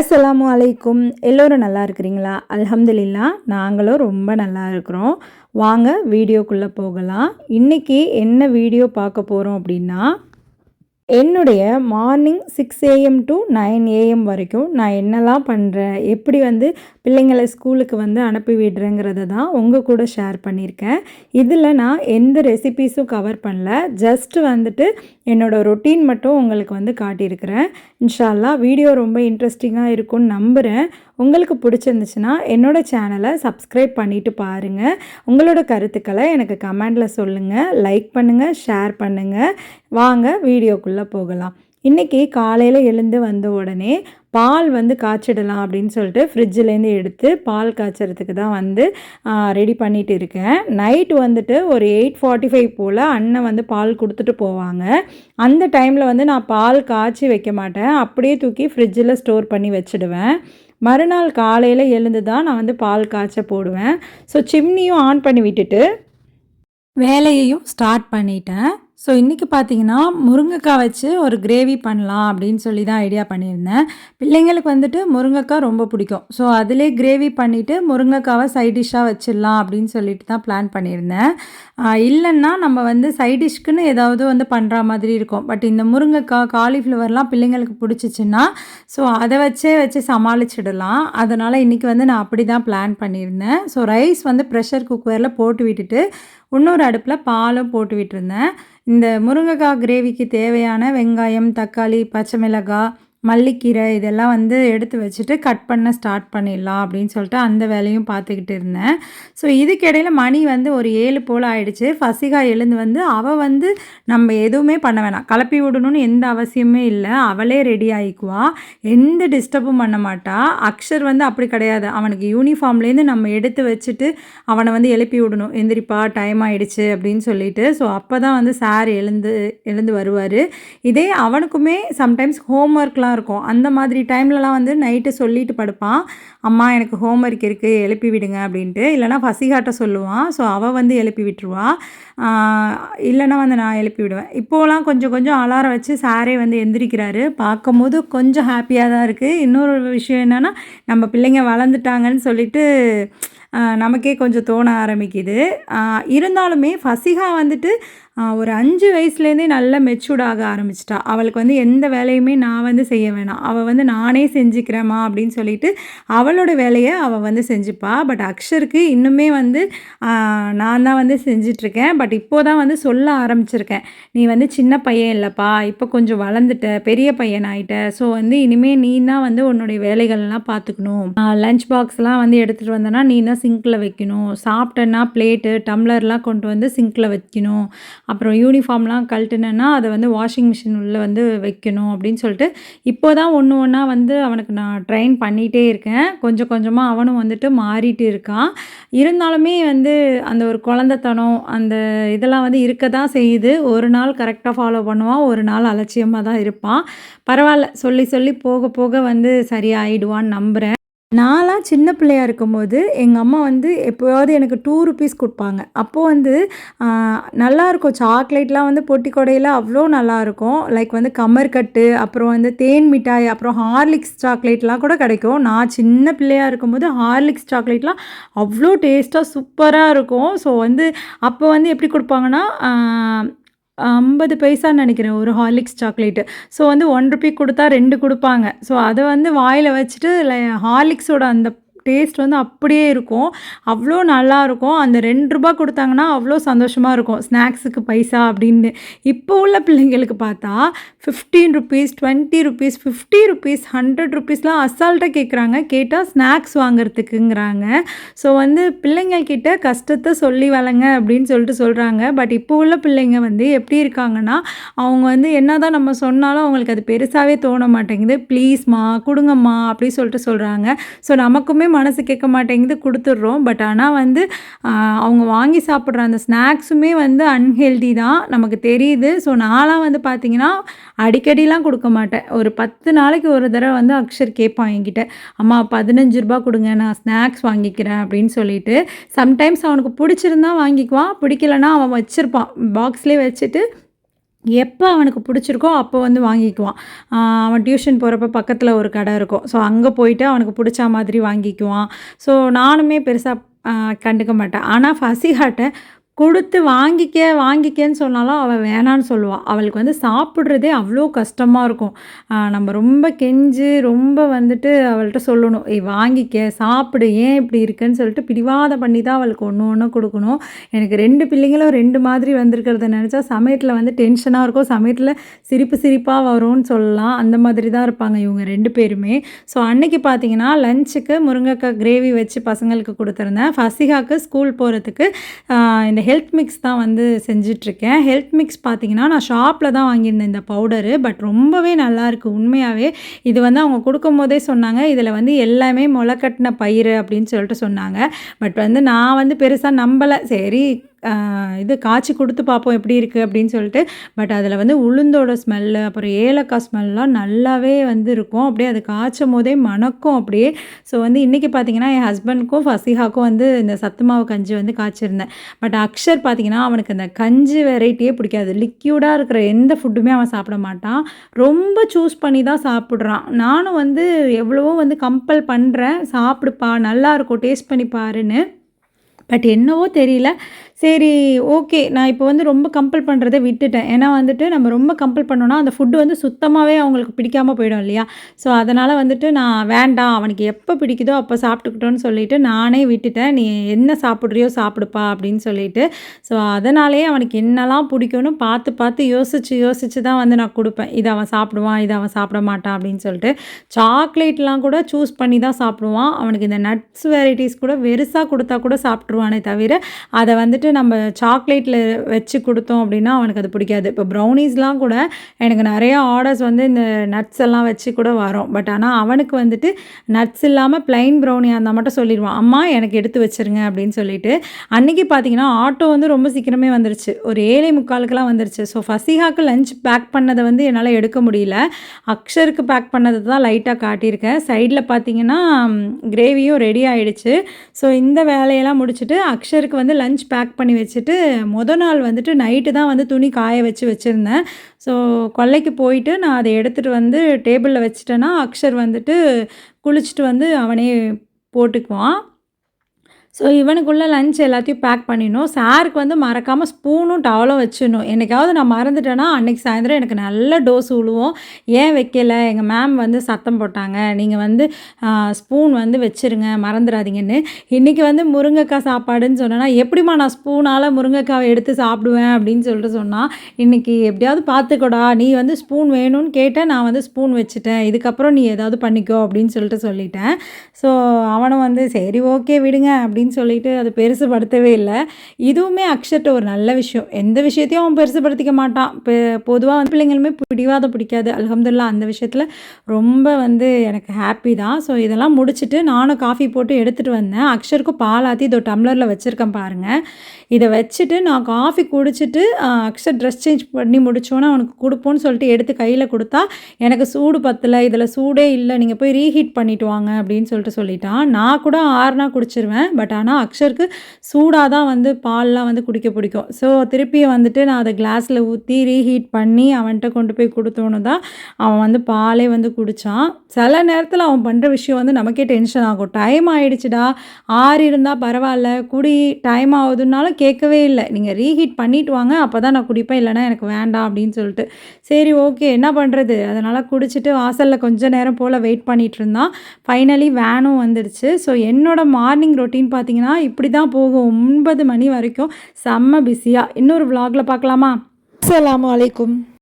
அஸ்ஸலாமு அலைக்கும். எல்லோரும் நல்லா இருக்கிறீங்களா? அல்ஹம்துலில்லா நாங்களும் ரொம்ப நல்லா இருக்கிறோம். வாங்க வீடியோக்குள்ளே போகலாம். இன்றைக்கி என்ன வீடியோ பார்க்க போகிறோம் அப்படின்னா என்னுடைய morning six AM to nine AM வரைக்கும் நான் என்னெல்லாம் பண்ணுறேன் எப்படி வந்து பிள்ளைங்களை ஸ்கூலுக்கு வந்து அனுப்பி விடுறேங்கிறத தான் உங்கள் கூட ஷேர் பண்ணியிருக்கேன். இதில் நான் எந்த ரெசிபீஸும் கவர் பண்ணல. ஜஸ்ட் வந்துட்டு என்னோடய ரொட்டீன் மட்டும் உங்களுக்கு வந்து காட்டியிருக்கிறேன். இன்ஷால்லா வீடியோ ரொம்ப இன்ட்ரெஸ்டிங்காக இருக்கும்னு நம்புகிறேன் உங்களுக்கு பிடிச்சிருந்துச்சுன்னா என்னோடய சேனலை சப்ஸ்கிரைப் பண்ணிவிட்டு பாருங்கள் உங்களோட கருத்துக்களை எனக்கு கமெண்டில் சொல்லுங்கள் லைக் பண்ணுங்கள் ஷேர் பண்ணுங்கள் வாங்க வீடியோக்குள்ளே போகலாம். இன்றைக்கி காலையில் எழுந்து வந்த உடனே பால் வந்து காய்ச்சிடலாம் அப்படின்னு சொல்லிட்டு ஃப்ரிட்ஜிலேருந்து எடுத்து பால் காய்ச்சறதுக்கு தான் வந்து ரெடி பண்ணிகிட்டு இருக்கேன். நைட்டு வந்துட்டு ஒரு எயிட் ஃபார்ட்டி ஃபைவ் போல் அண்ணன் வந்து பால் கொடுத்துட்டு போவாங்க. அந்த டைமில் வந்து நான் பால் காய்ச்சி வைக்க மாட்டேன். அப்படியே தூக்கி ஃப்ரிட்ஜில் ஸ்டோர் பண்ணி வச்சுடுவேன். மறுநாள் காலையில் எழுந்து தான் நான் வந்து பால் காய்ச்ச போடுவேன். ஸோ சிம்னியும் ஆன் பண்ணி விட்டுட்டு வேலையையும் ஸ்டார்ட் பண்ணிட்டேன். ஸோ இன்றைக்கி பார்த்தீங்கன்னா முருங்கைக்காய் வச்சு ஒரு கிரேவி பண்ணலாம் அப்படின்னு சொல்லி தான் ஐடியா பண்ணியிருந்தேன். பிள்ளைங்களுக்கு வந்துட்டு முருங்கைக்காய் ரொம்ப பிடிக்கும். ஸோ அதிலே கிரேவி பண்ணிவிட்டு முருங்கைக்காவை சைட் டிஷ்ஷாக வச்சிடலாம் அப்படின்னு சொல்லிட்டு தான் பிளான் பண்ணியிருந்தேன். இல்லைன்னா நம்ம வந்து சைட் டிஷ்க்குன்னு ஏதாவது வந்து பண்ணுற மாதிரி இருக்கும். பட் இந்த முருங்கைக்காய் காலிஃப்ளவர்லாம் பிள்ளைங்களுக்கு பிடிச்சிச்சின்னா ஸோ அதை வச்சே வச்சு சமாளிச்சிடலாம். அதனால் இன்றைக்கி வந்து நான் அப்படி தான் பிளான் பண்ணியிருந்தேன். ஸோ ரைஸ் வந்து ப்ரெஷர் குக்கரில் போட்டு விட்டுட்டு இன்னொரு அடுப்பில் பாலும் போட்டு விட்டுருந்தேன். இந்த முருங்கைக்காய் கிரேவிக்கு தேவையான வெங்காயம் தக்காளி பச்சை மிளகாய் மல்லிக்கீரை இதெல்லாம் வந்து எடுத்து வச்சுட்டு கட் பண்ண ஸ்டார்ட் பண்ணிடலாம் அப்படின்னு சொல்லிட்டு அந்த வேலையும் பார்த்துக்கிட்டு இருந்தேன். ஸோ இதுக்கிடையில் மணி வந்து ஒரு ஏழு போல் ஆயிடுச்சு. ஃபசிகா எழுந்து வந்து அவள் வந்து நம்ம எதுவுமே பண்ண வேணாம். கலப்பி விடணும்னு எந்த அவசியமே இல்லை. அவளே ரெடி ஆகிக்குவா எந்த டிஸ்டர்பும் பண்ண மாட்டா. அக்ஷர் வந்து அப்படி கிடையாது. அவனுக்கு யூனிஃபார்ம்லேருந்து நம்ம எடுத்து வச்சுட்டு அவனை வந்து எழுப்பி விடணும். எந்திரிப்பா டைம் ஆயிடுச்சு அப்படின்னு சொல்லிட்டு. ஸோ அப்போ தான் வந்து சார் எழுந்து எழுந்து வருவார். இதே அவனுக்குமே சம்டைம்ஸ் ஹோம் ஒர்க்லாம் தான் இருக்கும். அந்த மாதிரி டைம்லலாம் வந்து நைட்டு சொல்லிட்டு படுப்பான். அம்மா எனக்கு ஹோம் ஒர்க் இருக்குது எழுப்பி விடுங்க அப்படின்ட்டு. இல்லைனா பசிகாட்ட சொல்லுவான். ஸோ அவள் வந்து எழுப்பி விட்டுருவா. இல்லைனா வந்து நான் எழுப்பி விடுவேன். இப்போலாம் கொஞ்சம் கொஞ்சம் அலாரம் வச்சு சாரே வந்து எந்திரிக்கிறாரு. பார்க்கும்போது கொஞ்சம் ஹாப்பியாக தான் இருக்குது இன்னொரு விஷயம் என்னென்னா நம்ம பிள்ளைங்க வளர்ந்துட்டாங்கன்னு சொல்லிட்டு நமக்கே கொஞ்சம் தோண ஆரம்பிக்குது. இருந்தாலுமே ஃபசிகா வந்துட்டு ஒரு அஞ்சு வயசுலேருந்தே நல்ல மெச்சூர்ட் ஆக ஆரம்பிச்சிட்டா. அவளுக்கு வந்து எந்த வேலையுமே நான் வந்து செய்ய வேணாம். அவள் வந்து நானே செஞ்சுக்கிறேம்மா அப்படின்னு சொல்லிட்டு அவளோட வேலையை அவள் வந்து செஞ்சுப்பா. பட் அக்ஷருக்கு இன்னுமே வந்து நான் தான் வந்து செஞ்சிட்ருக்கேன். பட் இப்போ தான் வந்து சொல்ல ஆரம்பிச்சிருக்கேன். நீ வந்து சின்ன பையன் இல்லைப்பா. இப்போ கொஞ்சம் வளர்ந்துட்ட பெரிய பையன் ஆகிட்ட ஸோ வந்து இனிமேல் நீ தான் வந்து உன்னுடைய வேலைகள்லாம் பார்த்துக்கணும். லஞ்ச் பாக்ஸ்லாம் வந்து எடுத்துகிட்டு வந்தேன்னா நீ தான் சிங்கில் வைக்கணும். சாப்பிட்டேன்னா பிளேட்டு டம்ளர்லாம் கொண்டு வந்து சிங்கில் வைக்கணும். அப்புறம் யூனிஃபார்ம்லாம் கழட்டுனேன்னா அதை வந்து வாஷிங் மிஷின் உள்ளே வந்து வைக்கணும் அப்படின்னு சொல்லிட்டு இப்போ தான் ஒன்று ஒன்றா வந்து அவனுக்கு நான் ட்ரெயின் பண்ணிகிட்டே இருக்கேன். கொஞ்சம் கொஞ்சமாக அவனும் வந்துட்டு மாறிட்டு இருக்கான். இருந்தாலுமே வந்து அந்த ஒரு குழந்தைத்தனம் அந்த இதெல்லாம் வந்து இருக்க தான் செய்யுது. ஒரு நாள் கரெக்டாக ஃபாலோ பண்ணுவான் ஒரு நாள் அலட்சியமாக தான் இருப்பான். பரவாயில்ல சொல்லி சொல்லி போக போக வந்து சரியாயிடுவான்னு நம்புகிறேன் நான்லாம் சின்ன பிள்ளையாக இருக்கும்போது எங்கள் அம்மா வந்து எப்போயாவது எனக்கு டூ ருபீஸ் கொடுப்பாங்க. அப்போது வந்து நல்லாயிருக்கும் சாக்லேட்லாம் வந்து பொட்டி கொடையில் அவ்வளோ நல்லாயிருக்கும் லைக் வந்து கமர்கட்டு அப்புறம் வந்து தேன் மிட்டாய் அப்புறம் ஹார்லிக்ஸ் சாக்லேட்லாம் கூட கிடைக்கும். நான் சின்ன பிள்ளையாக இருக்கும்போது ஹார்லிக்ஸ் சாக்லேட்லாம் அவ்வளோ டேஸ்ட்டாக சூப்பராக இருக்கும். ஸோ வந்து அப்போ வந்து எப்படி கொடுப்பாங்கன்னா ஐம்பது பைசான்னு நினைக்கிறேன் ஒரு ஹார்லிக்ஸ் சாக்லேட்டு. ஸோ வந்து ஒன் ருபி கொடுத்தா ரெண்டு கொடுப்பாங்க. ஸோ அதை வந்து வாயில் வச்சுட்டு ஹார்லிக்ஸோட அந்த டேஸ்ட் வந்து அப்படியே இருக்கும். அவ்வளோ நல்லாயிருக்கும் அந்த ரெண்டு ரூபா கொடுத்தாங்கன்னா அவ்வளோ சந்தோஷமாக இருக்கும். ஸ்நாக்ஸுக்கு பைசா அப்படின்னு. இப்போ உள்ள பிள்ளைங்களுக்கு பார்த்தா fifteen rupees twenty rupees fifty rupees hundred ருபீஸ்லாம் அசால்ட்டாக கேட்குறாங்க கேட்டால் ஸ்நாக்ஸ் வாங்குறதுக்குங்கிறாங்க. ஸோ வந்து பிள்ளைங்கக்கிட்ட கஷ்டத்தை சொல்லி வளங்க அப்படின்னு சொல்லிட்டு சொல்கிறாங்க பட் இப்போ உள்ள பிள்ளைங்க வந்து எப்படி இருக்காங்கன்னா அவங்க வந்து என்ன தான் நம்ம சொன்னாலும் அவங்களுக்கு அது பெருசாகவே தோண மாட்டேங்குது. ப்ளீஸ்மா கொடுங்கம்மா அப்படி சொல்லிட்டு சொல்கிறாங்க ஸோ நமக்குமே மனசு கேட்க மாட்டேங்குது கொடுத்துட்றோம். பட் ஆனால் வந்து அவங்க வாங்கி சாப்பிட்ற அந்த ஸ்நாக்ஸுமே வந்து அன்ஹெல்தி தான் நமக்கு தெரியுது. ஸோ நான்லாம் வந்து பார்த்திங்கன்னா அடிக்கடிலாம் கொடுக்க மாட்டேன். ஒரு பத்து நாளைக்கு ஒரு தடவை வந்து அக்ஷர் கேட்பான் என்கிட்ட. அம்மா பதினஞ்சு ரூபா கொடுங்க நான் ஸ்நாக்ஸ் வாங்கிக்கிறேன் அப்படின்னு சொல்லிட்டு சம்டைம்ஸ் அவனுக்கு பிடிச்சிருந்தா வாங்கிக்குவான் பிடிக்கலன்னா அவன் வச்சுருப்பான். பாக்ஸ்லேயே வச்சுட்டு எப்போ அவனுக்கு பிடிச்சிருக்கோ அப்போ வந்து வாங்கிக்குவான். அவன் டியூஷன் போகிறப்ப பக்கத்தில் ஒரு கடை இருக்கும். ஸோ அங்கே போயிட்டு அவனுக்கு பிடிச்ச மாதிரி வாங்கிக்குவான். ஸோ நானுமே பெருசாக கண்டுக்க மாட்டேன். ஆனால் ஃபசிஹாட்டை கொடுத்து வாங்கிக்க வாங்கிக்கன்னு சொன்னாலும் அவள் வேணான்னு சொல்லுவாள் அவளுக்கு வந்து சாப்பிட்றதே அவ்வளோ கஷ்டமாக இருக்கும். நம்ம ரொம்ப கெஞ்சு ரொம்ப வந்துட்டு அவள்கிட்ட சொல்லணும். ஏய் வாங்கிக்க சாப்பிடு ஏன் இப்படி இருக்குன்னு சொல்லிட்டு பிடிவாதம் பண்ணி தான் அவளுக்கு ஒன்று ஒன்று கொடுக்கணும். எனக்கு ரெண்டு பிள்ளைங்களும் ரெண்டு மாதிரி வந்திருக்கிறத நினச்சா சமயத்தில் வந்து டென்ஷனாக இருக்கும். சமயத்தில் சிரிப்பு சிரிப்பாக வரும்னு சொல்லலாம். அந்த மாதிரி தான் இருப்பாங்க இவங்க ரெண்டு பேருமே. ஸோ அன்னைக்கு பார்த்தீங்கன்னா லஞ்சுக்கு முருங்கைக்காய் கிரேவி வச்சு பசங்களுக்கு கொடுத்துருந்தேன். ஃபசிகாவுக்கு ஸ்கூல் போகிறதுக்கு இந்த ஹெல்த் மிக்ஸ் தான் வந்து செஞ்சிட்ருக்கேன். ஹெல்த் மிக்ஸ் பார்த்தீங்கன்னா நான் ஷாப்பில் தான் வாங்கியிருந்தேன் இந்த பவுடரு பட் ரொம்பவே நல்லாயிருக்கு உண்மையாகவே இது வந்து அவங்க கொடுக்கும் போதே சொன்னாங்க இதில் வந்து எல்லாமே முளைக்கட்டின பயிர் அப்படின்னு சொல்லிட்டு சொன்னாங்க. பட் வந்து நான் வந்து பெருசாக நம்பலை. சரி இது காய்ச்சி கொடுத்து பார்ப்போம் எப்படி இருக்குது அப்படின்னு சொல்லிட்டு. பட் அதில் வந்து உளுந்தோட ஸ்மெல்லு அப்புறம் ஏலக்காய் ஸ்மெல்லாம் நல்லாவே வந்து இருக்கும். அப்படியே அது காய்ச்சும் போதே மணக்கும் அப்படியே. ஸோ வந்து இன்றைக்கி பார்த்தீங்கன்னா என் ஹஸ்பண்ட்க்கும் ஃபசிஹாக்கும் வந்து இந்த சத்து மாவு கஞ்சி வந்து காய்ச்சிருந்தேன். பட் அக்ஷர் பார்த்திங்கன்னா அவனுக்கு அந்த கஞ்சி வெரைட்டியே பிடிக்காது. லிக்யூடாக இருக்கிற எந்த ஃபுட்டுமே அவன் சாப்பிட மாட்டான். ரொம்ப சூஸ் பண்ணி தான் சாப்பிட்றான். நானும் வந்து எவ்வளவோ வந்து கம்பல் பண்ணுறேன் சாப்பிடுப்பா நல்லாயிருக்கும் டேஸ்ட் பண்ணி பாருன்னு. பட் என்னவோ தெரியல. சரி ஓகே நான் இப்போ வந்து ரொம்ப கம்பல் பண்ணுறதை விட்டுட்டேன். ஏன்னா வந்துட்டு நம்ம ரொம்ப கம்பல் பண்ணோன்னா அந்த ஃபுட்டு வந்து சுத்தமாகவே அவங்களுக்கு பிடிக்காமல் போயிடும் இல்லையா? ஸோ அதனால் வந்துட்டு நான் வேண்டாம். அவனுக்கு எப்போ பிடிக்குதோ அப்போ சாப்பிட்டுக்கிட்டோன்னு சொல்லிட்டு நானே விட்டுட்டேன். நீ என்ன சாப்பிட்றியோ சாப்பிடுப்பா அப்படின்னு சொல்லிட்டு. ஸோ அதனாலேயே அவனுக்கு என்னெல்லாம் பிடிக்கும்னு பார்த்து பார்த்து யோசித்து யோசித்து தான் வந்து நான் கொடுப்பேன். இதை அவன் சாப்பிடுவான் இதை அவன் சாப்பிட மாட்டான் அப்படின்னு சொல்லிட்டு. சாக்லேட்லாம் கூட சூஸ் பண்ணி தான் சாப்பிடுவான். அவனுக்கு இந்த நட்ஸ் வெரைட்டிஸ் கூட வெறுசாக கொடுத்தா கூட சாப்பிட்ருவானே தவிர அதை வந்துட்டு நம்ம சாக்லேட்டில் வச்சு கொடுத்தோம் அப்படின்னா அவனுக்கு அது பிடிக்காது. இப்போ ப்ரௌனிஸ்லாம் கூட எனக்கு நிறையா ஆர்டர்ஸ் வந்து இந்த நட்ஸ் எல்லாம் வச்சு கூட வரும். பட் ஆனால் அவனுக்கு வந்துட்டு நட்ஸ் இல்லாமல் பிளைன் ப்ரௌனி அந்த மட்டும் சொல்லிடுவான். அம்மா எனக்கு எடுத்து வச்சிருங்க அப்படின்னு சொல்லிட்டு அன்னைக்கு பார்த்தீங்கன்னா ஆட்டோ வந்து ரொம்ப சீக்கிரமே வந்துருச்சு. ஒரு ஏழை முக்காலுக்கெல்லாம் வந்துருச்சு. ஸோ ஃபசிஹாக்கு லஞ்ச் பேக் பண்ணதை வந்து என்னால் எடுக்க முடியல. அக்ஷருக்கு பேக் பண்ணதை தான் லைட்டாக காட்டியிருக்கேன். சைடில் பார்த்தீங்கன்னா கிரேவியும் ரெடி ஆகிடுச்சு ஸோ இந்த வேலையெல்லாம் முடிச்சுட்டு அக்ஷருக்கு வந்து லஞ்ச் பேக் பண்ணி வச்சுட்டு முத நாள் வந்துட்டு நைட்டு தான் வந்து துணி காய வச்சு வச்சுருந்தேன். ஸோ கொல்லைக்கு போயிட்டு நான் அதை எடுத்துகிட்டு வந்து டேபிளில் வச்சுட்டேன்னா அக்ஷர் வந்துட்டு குளிச்சுட்டு வந்து அவனே போட்டுக்குவான். ஸோ இவனுக்குள்ளே லஞ்ச் எல்லாத்தையும் பேக் பண்ணிடணும். சாருக்கு வந்து மறக்காமல் ஸ்பூனும் டவலும் வச்சிடணும். என்னைக்காவது நான் மறந்துட்டேன்னா அன்றைக்கி சாயந்தரம் எனக்கு நல்ல டோஸ் விழுவோம் ஏன் வைக்கல? எங்கள் மேம் வந்து சத்தம் போட்டாங்க. நீங்கள் வந்து ஸ்பூன் வந்து வச்சிருங்க. மறந்துடாதீங்கன்னு. இன்றைக்கி வந்து முருங்கைக்காய் சாப்பாடுன்னு சொன்னேன்னா எப்படிம்மா நான் ஸ்பூனால் முருங்கைக்காவை எடுத்து சாப்பிடுவேன் அப்படின்னு சொல்லிட்டு சொன்னால் இன்றைக்கி எப்படியாவது பார்த்துக்கோடா நீ வந்து ஸ்பூன் வேணும்னு கேட்டேன். நான் வந்து ஸ்பூன் வச்சுட்டேன். இதுக்கப்புறம் நீ ஏதாவது பண்ணிக்கோ அப்படின்னு சொல்லிட்டு சொல்லிட்டேன். ஸோ அவனும் வந்து சரி ஓகே விடுங்க அப்படி அப்படின்னு சொல்லிட்டு அதை பெருசுபடுத்தவே இல்லை. இதுவுமே அக்ஷர்ட்ட ஒரு நல்ல விஷயம். எந்த விஷயத்தையும் அவன் பெருசுபடுத்திக்க மாட்டான். இப்போ பொதுவாக வந்து பிள்ளைங்களுமே பிடிவாத பிடிக்காது. அலகம்துல்லா அந்த விஷயத்தில் ரொம்ப வந்து எனக்கு ஹாப்பி தான். ஸோ இதெல்லாம் முடிச்சுட்டு நானும் காஃபி போட்டு எடுத்துகிட்டு வந்தேன். அக்ஷருக்கும் பாலாத்தி இதோ டம்ளரில் வச்சுருக்கேன் பாருங்கள் இதை வச்சுட்டு நான் காஃபி குடிச்சிட்டு அக்ஷர் ட்ரெஸ் சேஞ்ச் பண்ணி முடிச்சோன்னே அவனுக்கு கொடுப்போன்னு சொல்லிட்டு எடுத்து கையில் கொடுத்தா எனக்கு சூடு பத்தலை. இதில் சூடே இல்லை. நீங்கள் போய் ரீஹீட் பண்ணிட்டு வாங்க அப்படின்னு சொல்லிட்டு சொல்லிட்டான். நான் கூட ஆறுனா குடிச்சிருவேன். பட் ஆனால் அக்ஷருக்கு சூடாக தான் வந்து பால்லாம் வந்து குடிக்க பிடிக்கும். ஸோ திருப்பி வந்துட்டு நான் அதை கிளாஸில் ஊற்றி ரீஹீட் பண்ணி அவன்கிட்ட கொண்டு போய் கொடுத்தோன்னு தான் அவன் வந்து பாலே வந்து குடித்தான் சில நேரத்தில் அவன் பண்ணுற விஷயம் வந்து நமக்கே டென்ஷன் ஆகும். டைம் ஆகிடுச்சுடா ஆறு இருந்தால் பரவாயில்ல. குடி டைம் ஆகுதுன்னாலும் கேட்கவே இல்லை. நீங்கள் ரீஹீட் பண்ணிட்டு வாங்க அப்போ தான் நான் குடிப்பேன். இல்லைன்னா எனக்கு வேண்டாம் அப்படின்னு சொல்லிட்டு. சரி ஓகே என்ன பண்ணுறது அதனால் குடிச்சிட்டு வாசலில் கொஞ்சம் நேரம் போல் வெயிட் பண்ணிகிட்டு இருந்தான். ஃபைனலி வேனும் வந்துடுச்சு ஸோ என்னோட மார்னிங் ரொட்டீன் பார்த்தீங்கன்னா இப்படி தான் போகும். ஒன்பது மணி வரைக்கும் செம்ம பிஸியாக இன்னொரு vlogல பார்க்கலாமா? அஸ்ஸலாமு அலைக்கும்.